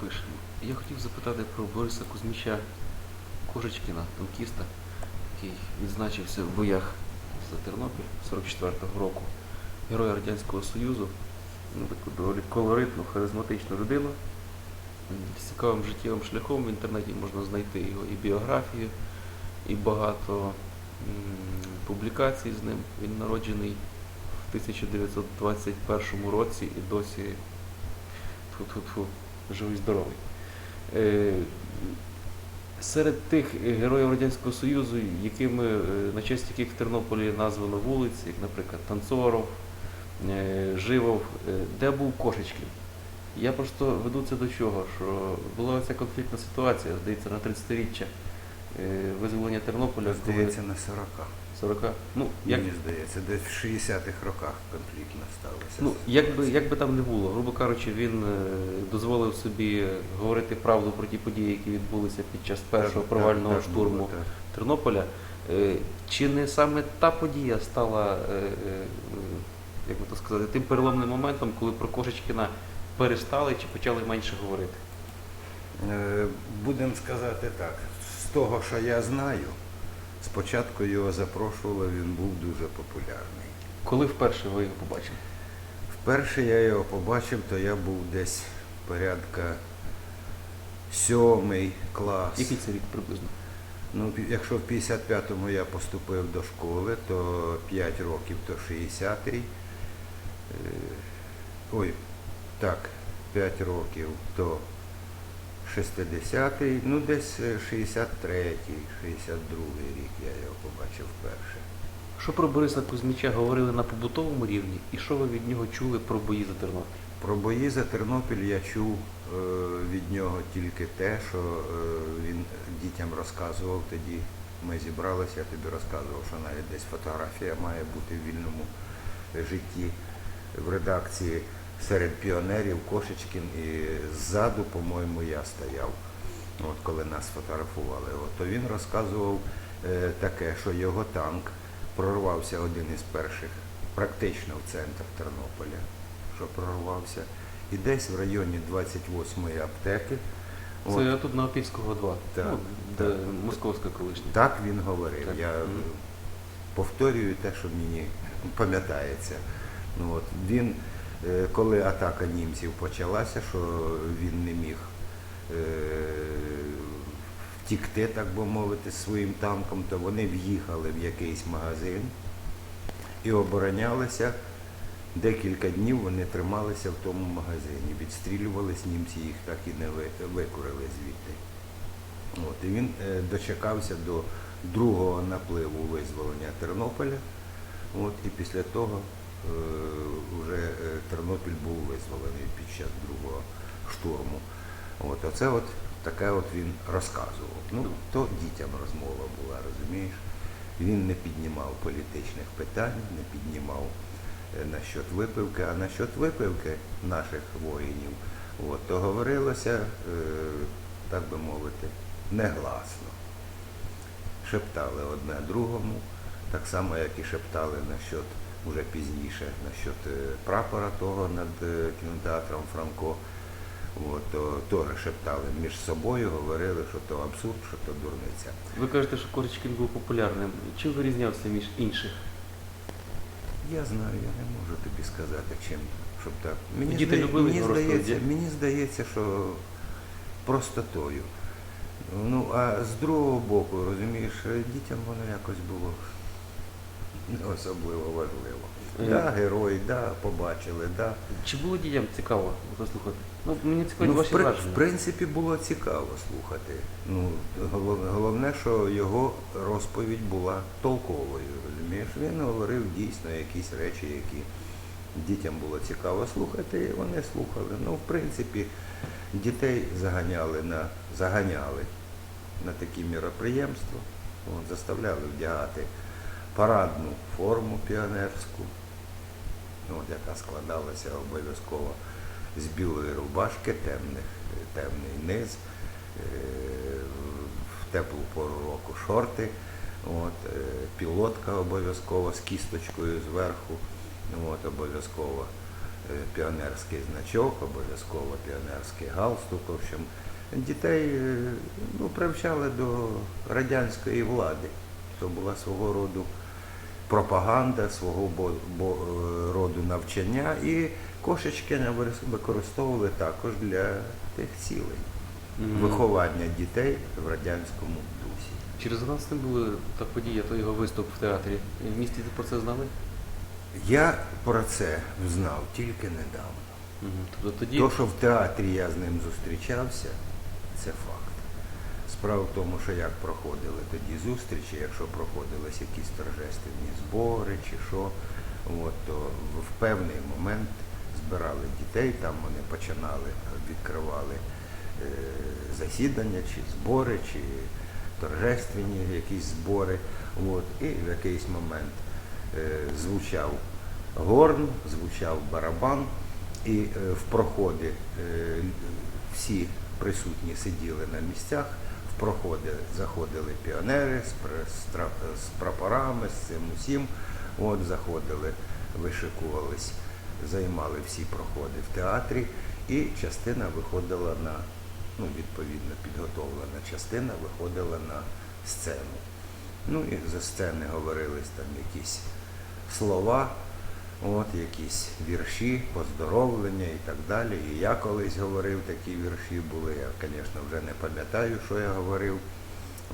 пишемо. Я хотів запитати про Бориса Кузьміча Кожечкіна, танкіста, який відзначився в боях за Тернопіль 44-го року. Героя Радянського Союзу. Ну, таку доволі колоритну, харизматичну людину. З цікавим життєвим шляхом в інтернеті можна знайти його і біографію, і багато публікацій з ним. Він народжений в 1921 році і досі тьфу-тьфу-тьфу, живий здоровий. Е, Серед тих героїв Радянського Союзу, якими, е, на честь яких в Тернополі названо вулиці, як, наприклад, Танцоров, е, Живов, е, де був Кошечкін. Я просто веду це до чого, що була ця конфліктна ситуація, здається, на 30-річчя е, визволення Тернополя, коли на 40. 40. Ну, як, Мені здається, десь в 60-х роках конфлікт наставився. Ну, як би, як би там не було, грубо кажучи, він е, дозволив собі говорити правду про ті події, які відбулися під час першого Так, провального так, так штурму було, так. Тернополя. Е, Чи не саме та подія стала, е, як би то сказати, тим переломним моментом, коли про Кошечкіна перестали чи почали менше говорити? Будемо сказати так. З того, що я знаю, спочатку його запрошували, він був дуже популярний. Коли вперше ви його побачили? Вперше я його побачив, то я був десь порядка сьомий клас. Який це рік приблизно? Ну, якщо в 55-му я поступив до школи, то 5 років то 60-й. Е, Ой, так, 5 років то 60-й, ну десь е, 63-й, 62-й рік я його побачив вперше. Що про Бориса Кузьміча говорили на побутовому рівні, і що ви від нього чули про бої за Тернопіль? Про бої за Тернопіль я чув е, від нього тільки те, що е, він дітям розказував тоді. Ми зібралися, я тобі розказував, що навіть десь фотографія має бути в вільному житті в редакції серед піонерів Кошечкін і ззаду, по-моєму, я стояв, от коли нас фотографували. От, то він розказував е, таке, що його танк прорвався один із перших практично в центр Тернополя, що прорвався. І десь в районі 28-ї аптеки. от, Це тут на Опівського 2, Так, ну, де так. московська колишня. так він говорив. Так. Я Мгм. повторюю те, що мені пам'ятається. Ну, от, він, коли атака німців почалася, що він не міг е, втікти, так би мовити, своїм танком, то вони в'їхали в якийсь магазин і оборонялися. Декілька днів вони трималися в тому магазині, відстрілювались, німці їх так і не ви- викурили звідти. От, і він е, дочекався до другого напливу визволення Тернополя. От, і після того е, вже е, Тернопіль був визволений під час другого штурму. От, оце от таке от він розказував. Ну, то дітям розмова була, розумієш? Він не піднімав політичних питань, не піднімав е, насчет випивки, а насчет випивки наших воїнів, от, то говорилося, е, так би мовити, негласно. Шептали одне другому, так само, як і шептали насчет уже пізніше, насчет е, прапора того над е, кінотеатром Франко. От, то теж шептали між собою, говорили, що то абсурд, що то дурниця. Ви кажете, що Корочкін був популярним. Чим вирізнявся між інших? Я знаю, я не можу тобі сказати, чим, щоб так. Мені, Діти здає- любили мені, здається, мені здається, що простотою. Ну, а з другого боку, розумієш, дітям воно якось було не особливо важливо. Да, герой, да, побачили, да. Чи було дітям цікаво послухати? Ну, мені цікаві Ну, ваші при- враження. в принципі, було цікаво слухати. Ну, голов- головне, що його розповідь була толковою. Розумієш, він говорив дійсно якісь речі, які дітям було цікаво слухати, і вони слухали. Ну, в принципі, дітей заганяли на заганяли на такі міроприємства, от, заставляли вдягати парадну форму піонерську, от, яка складалася обов'язково з білої рубашки, темних, темний низ, е, в теплу пору року шорти, от, е, пілотка обов'язково з кісточкою зверху, от, обов'язково піонерський значок, обов'язково піонерський галстук. В общем, дітей е, ну, привчали до радянської влади. Це була свого роду пропаганда, свого е, роду навчання. І кошечки використовували також для тих цілей. Виховання дітей в радянському дусі. Чи резонанс не була та подія, то його виступ в театрі? В місті ти про це знали? Я про це знав тільки недавно. Тобто тоді То, що в театрі я з ним зустрічався, це факт. Справа в тому, що як проходили тоді зустрічі, якщо проходились якісь торжественні збори чи що, от, то в- певний момент збирали дітей, там вони починали, відкривали е, засідання, чи збори, чи торжественні якісь збори. От, і в якийсь момент е, звучав горн, звучав барабан, і е, в проходи е, всі присутні сиділи на місцях, в проходи заходили піонери з прапорами, з цим усім. От заходили, вишикувались, займали всі проходи в театрі, і частина виходила на, ну, відповідно, підготовлена частина виходила на сцену. Ну і за сцени говорились там якісь слова, от якісь вірші, поздоровлення і так далі. І я колись говорив, такі вірші були. Я, звісно, вже не пам'ятаю, що я говорив,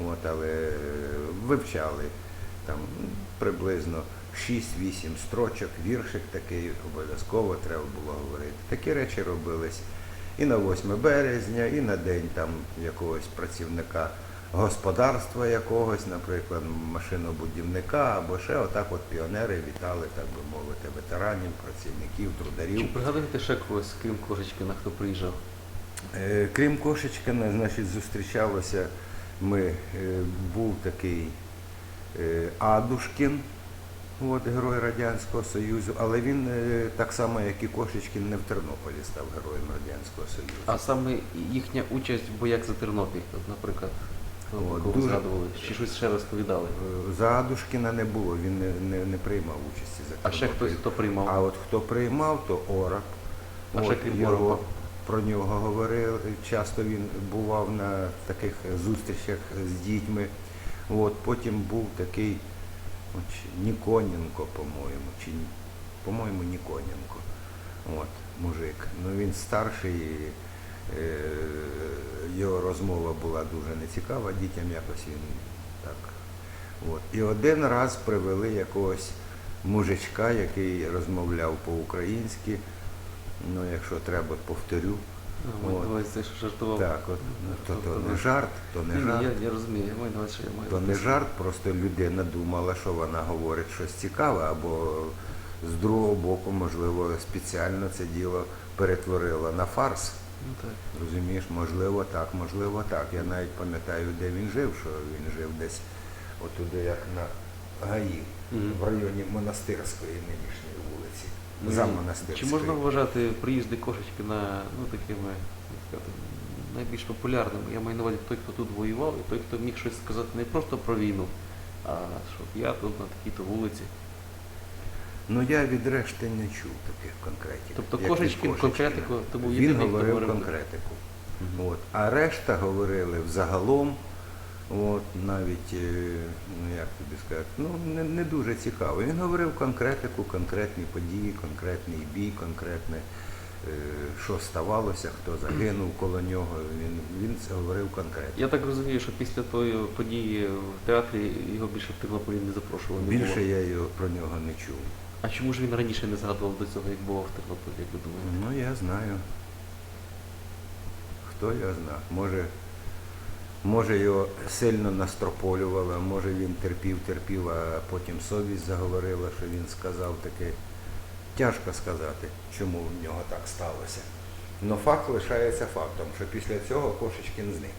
от, але е, вивчали там приблизно 6-8 строчок, віршик такий обов'язково треба було говорити. Такі речі робились і на 8 березня, і на день там якогось працівника господарства якогось, наприклад, машинобудівника або ще отак от піонери вітали, так би мовити, ветеранів, працівників, трударів. чи пригадуєте ще когось, крім Кошечкина, хто приїжджав? Е, Крім Кошечкина, значить, зустрічалося ми, е, був такий е, Адушкін, от, герой Радянського Союзу, але він так само, як і Кошечкін, не в Тернополі став героєм Радянського Союзу. А саме їхня участь в боях за Тернопіль, наприклад, дуже- згадували, чи щось ще розповідали? Е, За Адушкіна не було, він не, не, не приймав участі за А ще хтось, хто приймав? А от хто приймав, то Орак. А ще крім його, Орака? про нього говорили. Часто він бував на таких зустрічах з дітьми. От, потім був такий от, чи Ніконенко, по-моєму, чи Ні- по-моєму, Ніконенко. От, мужик. Ну він старший, і, його розмова була дуже нецікава, дітям якось він так. От. І один раз привели якогось мужичка, який розмовляв по-українськи. Ну, якщо треба, повторю. А, от. на це жартував. Так, от, ну, то, то не жарт, то не ні, жарт. я, я розумію, я маю на увазі, я маю То не жарт, просто людина думала, що вона говорить щось цікаве, або з другого боку, можливо, спеціально це діло перетворила на фарс. Ну, так. Розумієш, можливо так, можливо так. Я навіть пам'ятаю, де він жив, що він жив десь отуди, як на ГАІ, Мгм. в районі монастирської нинішньої вулиці. За монастирською. Чи можна вважати приїзди Кошечкина ну, такими як сказати, найбільш популярними? Я маю на увазі той, хто тут воював, і той, хто міг щось сказати не просто про війну, а що я тут на такій-то вулиці. Ну я від решти не чув таких конкретів. Тобто Кошечкін конкретику, то був Він єдиний, хто говорив говорив. конкретику. Мгм. От. А решта говорили взагалом, от, навіть, е, ну як тобі сказати, ну не, не дуже цікаво. Він говорив конкретику, конкретні події, конкретний бій, конкретне, е, що ставалося, хто загинув коло нього. Він, він це говорив конкретно. Я так розумію, що після тої події в театрі його більше в Тернополі не запрошували. Більше я його про нього не чув. А чому ж він раніше не згадував до цього, як бував в Тернополі, як ви думаєте? Ну, я знаю. Хто його зна? Може, може його сильно настрополювали, може він терпів, терпів, а потім совість заговорила, що він сказав таке. Тяжко сказати, чому в нього так сталося. Но факт лишається фактом, що після цього Кошечкін зник.